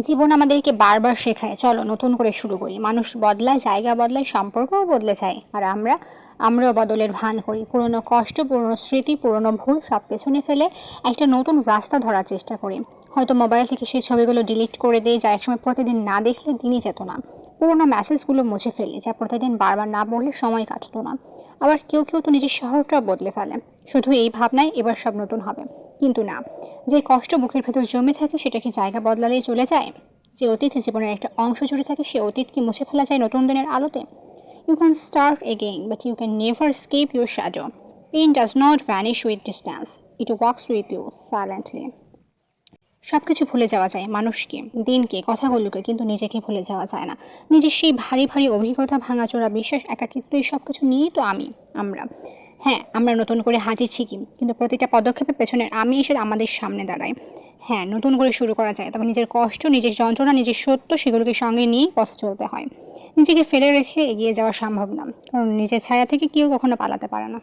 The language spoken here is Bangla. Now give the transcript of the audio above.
জীবন আমাদেরকে বারবার শেখায়। চলো, নতুন করে শুরু করি। মানুষ বদলায়, জায়গা বদলায়, সম্পর্কও বদলে যায়। আর আমরা, আমরাও বদলের ভান করি। পুরনো কষ্ট, পুরনো স্মৃতি, পুরনো ভুল সব পেছনে ফেলে একটা নতুন রাস্তা ধরার চেষ্টা করি। হয়তো মোবাইল থেকে সেই ছবিগুলো ডিলিট করে দিই, যা একসময় প্রতিদিন না দেখলে দিনই যেত না। পুরোনো মেসেজগুলো মুছে ফেলি, যা প্রতিদিন বারবার না পড়লে সময় কাটতো না। আবার কেউ কেউ তো নিজের শহরটাও বদলে ফেলে। শুধু এই ভাবনায় এবার সব নতুন হবে। কিন্তু না, যে কষ্ট বুকের ভেতর জমে থাকে সেটা কি জায়গা বদলালেই চলে যায়। যে অতীত জীবনের একটা অংশ জুড়ে থাকে সে অতীত কি মুছে ফেলা যায় নতুন দিনের আলোতে। You can start again but you can never escape your shadow pain does not vanish with distance it works with you silently সব কিছু ভুলে যাওয়া যায় মানুষকে, দিনকে, কথাগুলোকে কিন্তু নিজেকে ভুলে যাওয়া যায় না। নিজের সেই ভারী ভারী অভিজ্ঞতা, ভাঙাচোরা, বিশ্বাস, একাকিত্ব এই সব কিছু নিয়েই তো আমি, আমরা। হ্যাঁ আমরা নতুন করে হাঁটি ঠিকই কিন্তু প্রতিটা পদক্ষেপের পেছনে আমি এসে আমাদের সামনে দাঁড়াই। হ্যাঁ নতুন করে শুরু করা যায়, তবে নিজের কষ্ট, নিজের যন্ত্রণা, নিজের সত্য সেগুলোকে সঙ্গে নিয়েই পথ চলতে হয়। নিজেকে ফেলে রেখে এগিয়ে যাওয়া সম্ভব না, কারণ নিজের ছায়া থেকে কেউ কখনো পালাতে পারে না।